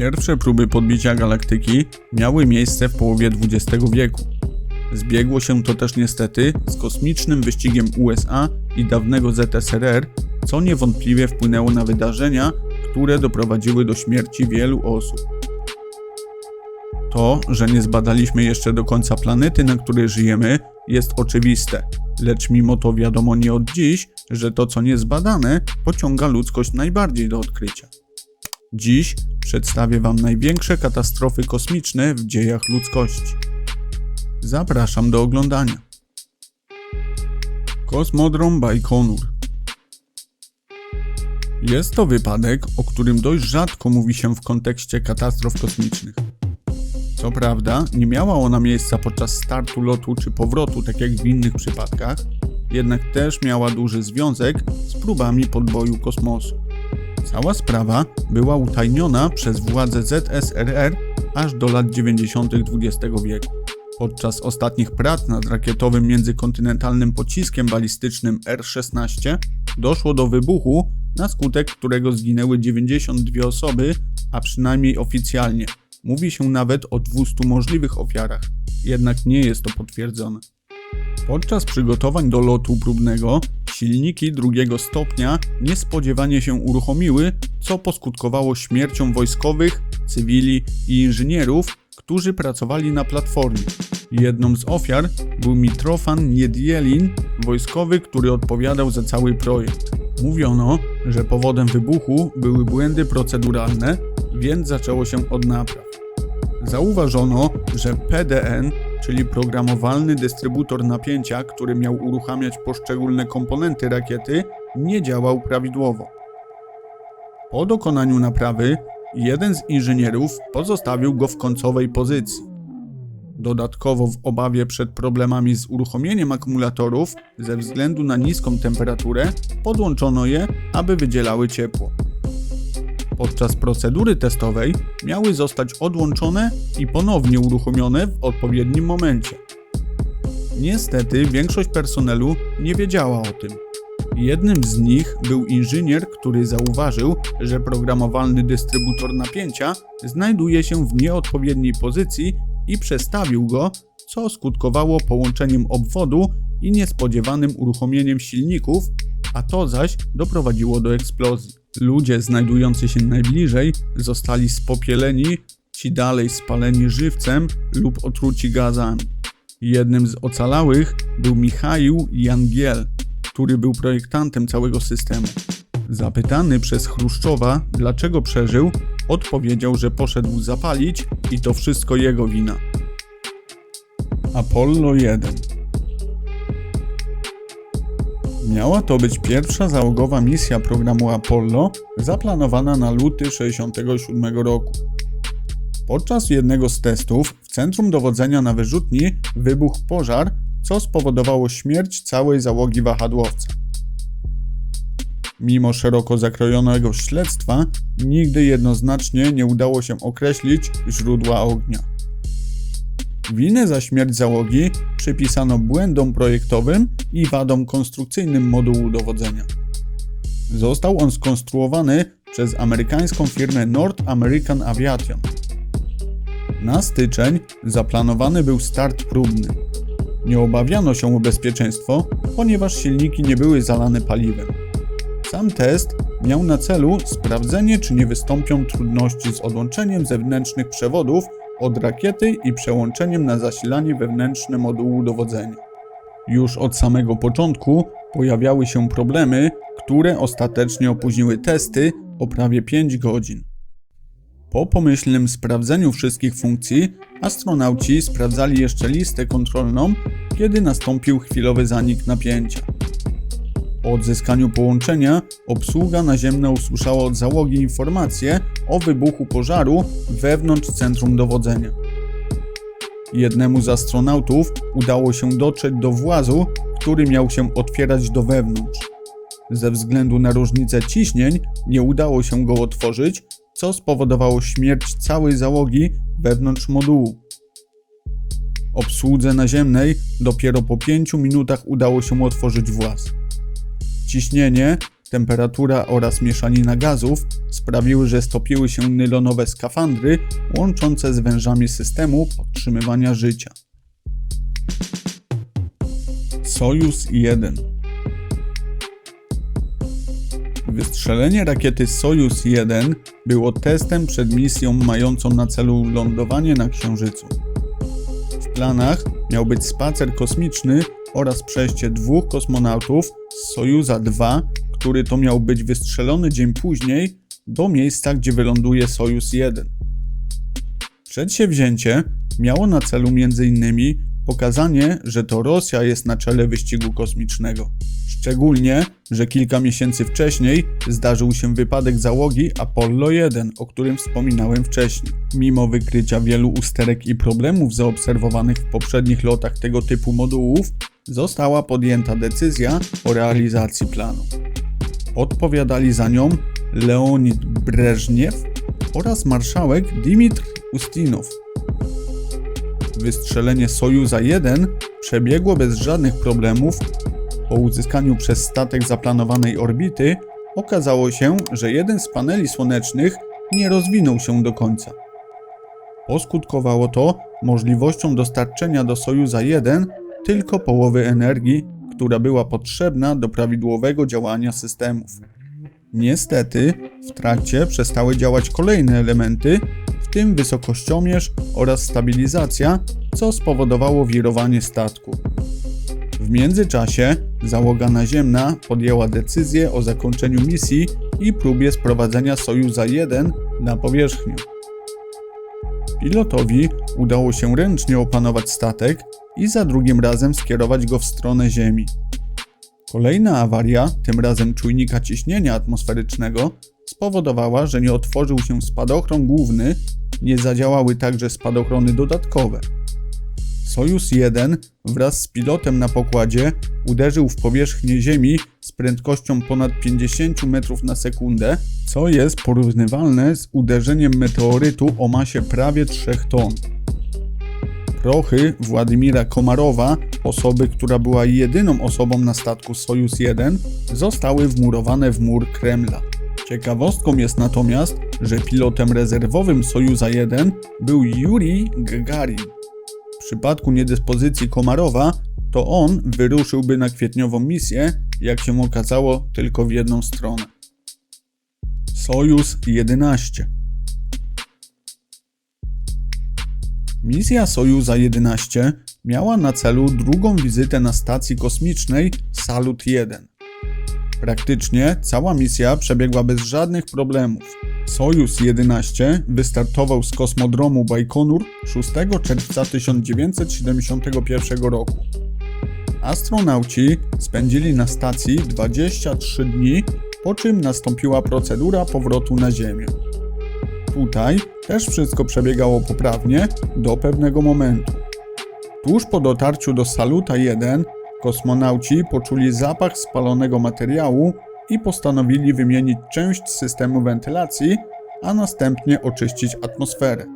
Pierwsze próby podbicia galaktyki miały miejsce w połowie XX wieku. Zbiegło się to też niestety z kosmicznym wyścigiem USA i dawnego ZSRR, co niewątpliwie wpłynęło na wydarzenia, które doprowadziły do śmierci wielu osób. To, że nie zbadaliśmy jeszcze do końca planety, na której żyjemy, jest oczywiste, lecz mimo to wiadomo nie od dziś, że to, co niezbadane, pociąga ludzkość najbardziej do odkrycia. Dziś przedstawię Wam największe katastrofy kosmiczne w dziejach ludzkości. Zapraszam do oglądania. Kosmodrom Bajkonur Jest to wypadek, o którym dość rzadko mówi się w kontekście katastrof kosmicznych. Co prawda, nie miała ona miejsca podczas startu lotu czy powrotu, tak jak w innych przypadkach, jednak też miała duży związek z próbami podboju kosmosu. Cała sprawa była utajniona przez władze ZSRR aż do lat 90. XX wieku. Podczas ostatnich prac nad rakietowym międzykontynentalnym pociskiem balistycznym R-16 doszło do wybuchu, na skutek którego zginęły 92 osoby, a przynajmniej oficjalnie. Mówi się nawet o 200 możliwych ofiarach, jednak nie jest to potwierdzone. Podczas przygotowań do lotu próbnego silniki drugiego stopnia niespodziewanie się uruchomiły, co poskutkowało śmiercią wojskowych, cywili i inżynierów, którzy pracowali na platformie. Jedną z ofiar był Mitrofan Niedielin, wojskowy, który odpowiadał za cały projekt. Mówiono, że powodem wybuchu były błędy proceduralne, więc zaczęło się od napraw. Zauważono, że PDN, czyli programowalny dystrybutor napięcia, który miał uruchamiać poszczególne komponenty rakiety, nie działał prawidłowo. Po dokonaniu naprawy, jeden z inżynierów pozostawił go w końcowej pozycji. Dodatkowo w obawie przed problemami z uruchomieniem akumulatorów ze względu na niską temperaturę podłączono je, aby wydzielały ciepło. Podczas procedury testowej miały zostać odłączone i ponownie uruchomione w odpowiednim momencie. Niestety większość personelu nie wiedziała o tym. Jednym z nich był inżynier, który zauważył, że programowalny dystrybutor napięcia znajduje się w nieodpowiedniej pozycji i przestawił go, co skutkowało połączeniem obwodu i niespodziewanym uruchomieniem silników, a to zaś doprowadziło do eksplozji. Ludzie znajdujący się najbliżej zostali spopieleni, ci dalej spaleni żywcem lub otruci gazami. Jednym z ocalałych był Michał Jangiel, który był projektantem całego systemu. Zapytany przez Chruszczowa, dlaczego przeżył, odpowiedział, że poszedł zapalić i to wszystko jego wina. Apollo 1 Miała to być pierwsza załogowa misja programu Apollo, zaplanowana na luty 67 roku. Podczas jednego z testów w centrum dowodzenia na wyrzutni wybuchł pożar, co spowodowało śmierć całej załogi wahadłowca. Mimo szeroko zakrojonego śledztwa, nigdy jednoznacznie nie udało się określić źródła ognia. Winę za śmierć załogi przypisano błędom projektowym i wadom konstrukcyjnym modułu dowodzenia. Został on skonstruowany przez amerykańską firmę North American Aviation. Na styczeń zaplanowany był start próbny. Nie obawiano się o bezpieczeństwo, ponieważ silniki nie były zalane paliwem. Sam test miał na celu sprawdzenie, czy nie wystąpią trudności z odłączeniem zewnętrznych przewodów od rakiety i przełączeniem na zasilanie wewnętrzne modułu dowodzenia. Już od samego początku pojawiały się problemy, które ostatecznie opóźniły testy o prawie 5 godzin. Po pomyślnym sprawdzeniu wszystkich funkcji, astronauci sprawdzali jeszcze listę kontrolną, kiedy nastąpił chwilowy zanik napięcia. Po odzyskaniu połączenia, obsługa naziemna usłyszała od załogi informację o wybuchu pożaru wewnątrz centrum dowodzenia. Jednemu z astronautów udało się dotrzeć do włazu, który miał się otwierać do wewnątrz. Ze względu na różnicę ciśnień nie udało się go otworzyć, co spowodowało śmierć całej załogi wewnątrz modułu. Obsłudze naziemnej dopiero po 5 minutach udało się otworzyć właz. Ciśnienie temperatura oraz mieszanina gazów sprawiły, że stopiły się nylonowe skafandry łączące z wężami systemu podtrzymywania życia. Sojus 1 Wystrzelenie rakiety Sojus 1 było testem przed misją mającą na celu lądowanie na Księżycu. W planach miał być spacer kosmiczny oraz przejście dwóch kosmonautów z Sojuza 2, który to miał być wystrzelony dzień później, do miejsca, gdzie wyląduje Sojus 1. Przedsięwzięcie miało na celu m.in. pokazanie, że to Rosja jest na czele wyścigu kosmicznego. Szczególnie, że kilka miesięcy wcześniej zdarzył się wypadek załogi Apollo 1, o którym wspominałem wcześniej. Mimo wykrycia wielu usterek i problemów zaobserwowanych w poprzednich lotach tego typu modułów, została podjęta decyzja o realizacji planu. Odpowiadali za nią Leonid Breżniew oraz marszałek Dimitr Ustinow. Wystrzelenie Sojuza 1 przebiegło bez żadnych problemów. Po uzyskaniu przez statek zaplanowanej orbity okazało się, że jeden z paneli słonecznych nie rozwinął się do końca. Poskutkowało to możliwością dostarczenia do Sojuza 1 tylko połowy energii, która była potrzebna do prawidłowego działania systemów. Niestety, w trakcie przestały działać kolejne elementy, w tym wysokościomierz oraz stabilizacja, co spowodowało wirowanie statku. W międzyczasie załoga naziemna podjęła decyzję o zakończeniu misji i próbie sprowadzenia Sojuza 1 na powierzchnię. Pilotowi udało się ręcznie opanować statek i za drugim razem skierować go w stronę Ziemi. Kolejna awaria, tym razem czujnika ciśnienia atmosferycznego, spowodowała, że nie otworzył się spadochron główny, nie zadziałały także spadochrony dodatkowe. Sojus 1 wraz z pilotem na pokładzie uderzył w powierzchnię Ziemi z prędkością ponad 50 metrów na sekundę, co jest porównywalne z uderzeniem meteorytu o masie prawie 3 ton. Prochy Władimira Komarowa, osoby, która była jedyną osobą na statku Sojus 1, zostały wmurowane w mur Kremla. Ciekawostką jest natomiast, że pilotem rezerwowym Sojuza 1 był Yuri Gagarin. Przypadku niedyspozycji Komarowa, to on wyruszyłby na kwietniową misję, jak się okazało, tylko w jedną stronę. Sojus 11 Misja Sojuza 11 miała na celu drugą wizytę na stacji kosmicznej Salut 1. Praktycznie cała misja przebiegła bez żadnych problemów. Sojus 11 wystartował z kosmodromu Bajkonur 6 czerwca 1971 roku. Astronauci spędzili na stacji 23 dni, po czym nastąpiła procedura powrotu na Ziemię. Tutaj też wszystko przebiegało poprawnie do pewnego momentu. Tuż po dotarciu do Saluta 1 kosmonauci poczuli zapach spalonego materiału i postanowili wymienić część systemu wentylacji, a następnie oczyścić atmosferę.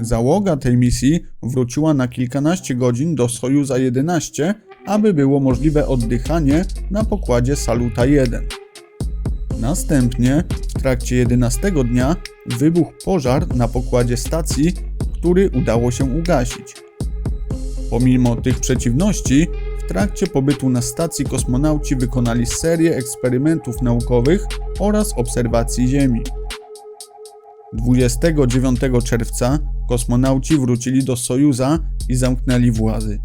Załoga tej misji wróciła na kilkanaście godzin do Sojuza 11, aby było możliwe oddychanie na pokładzie Saluta 1. Następnie, w trakcie 11 dnia, wybuchł pożar na pokładzie stacji, który udało się ugasić. Pomimo tych przeciwności, w trakcie pobytu na stacji kosmonauci wykonali serię eksperymentów naukowych oraz obserwacji Ziemi. 29 czerwca kosmonauci wrócili do Sojuza i zamknęli włazy.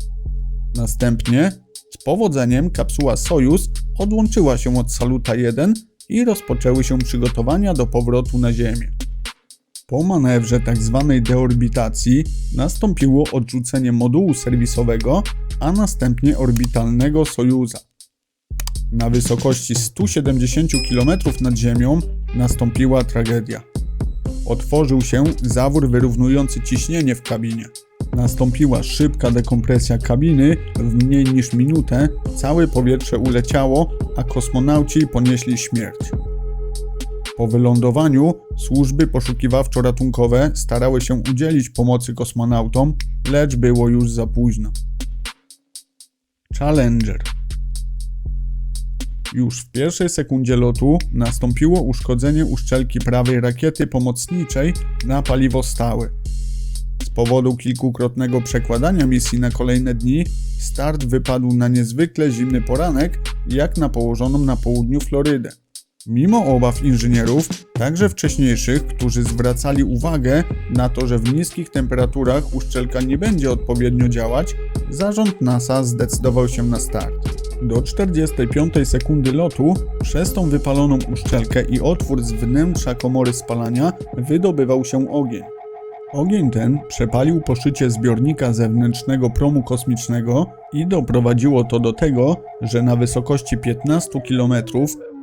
Następnie, z powodzeniem, kapsuła Sojus odłączyła się od Saluta 1 i rozpoczęły się przygotowania do powrotu na Ziemię. Po manewrze tzw. Tak deorbitacji nastąpiło odrzucenie modułu serwisowego, a następnie orbitalnego Sojuza. Na wysokości 170 km nad Ziemią nastąpiła tragedia. Otworzył się zawór wyrównujący ciśnienie w kabinie. Nastąpiła szybka dekompresja kabiny, w mniej niż minutę całe powietrze uleciało, a kosmonauci ponieśli śmierć. Po wylądowaniu służby poszukiwawczo-ratunkowe starały się udzielić pomocy kosmonautom, lecz było już za późno. Challenger Już w pierwszej sekundzie lotu nastąpiło uszkodzenie uszczelki prawej rakiety pomocniczej na paliwo stałe. Z powodu kilkukrotnego przekładania misji na kolejne dni, start wypadł na niezwykle zimny poranek, jak na położoną na południu Florydę. Mimo obaw inżynierów, także wcześniejszych, którzy zwracali uwagę na to, że w niskich temperaturach uszczelka nie będzie odpowiednio działać, zarząd NASA zdecydował się na start. Do 45 sekundy lotu przez tą wypaloną uszczelkę i otwór z wnętrza komory spalania wydobywał się ogień. Ogień ten przepalił poszycie zbiornika zewnętrznego promu kosmicznego i doprowadziło to do tego, że na wysokości 15 km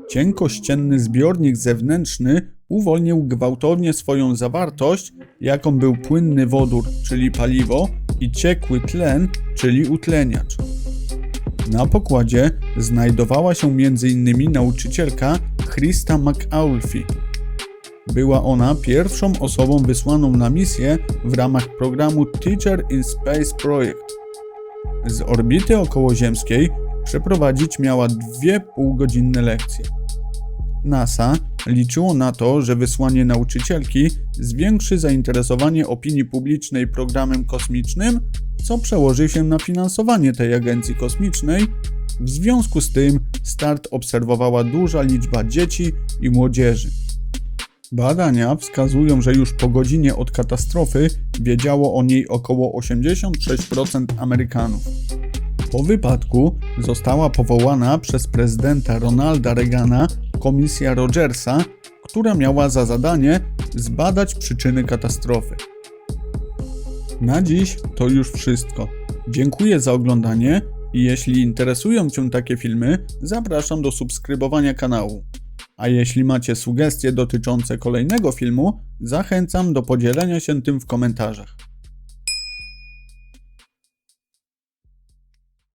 cienkościenny zbiornik zewnętrzny uwolnił gwałtownie swoją zawartość, jaką był płynny wodór, czyli paliwo, i ciekły tlen, czyli utleniacz. Na pokładzie znajdowała się m.in. nauczycielka Christa McAuliffe. Była ona pierwszą osobą wysłaną na misję w ramach programu Teacher in Space Project. Z orbity okołoziemskiej przeprowadzić miała dwie półgodzinne lekcje. NASA liczyło na to, że wysłanie nauczycielki zwiększy zainteresowanie opinii publicznej programem kosmicznym, co przełoży się na finansowanie tej agencji kosmicznej. W związku z tym start obserwowała duża liczba dzieci i młodzieży. Badania wskazują, że już po godzinie od katastrofy wiedziało o niej około 86% Amerykanów. Po wypadku została powołana przez prezydenta Ronalda Reagana komisja Rogersa, która miała za zadanie zbadać przyczyny katastrofy. Na dziś to już wszystko. Dziękuję za oglądanie i jeśli interesują Cię takie filmy, zapraszam do subskrybowania kanału. A jeśli macie sugestie dotyczące kolejnego filmu, zachęcam do podzielenia się tym w komentarzach.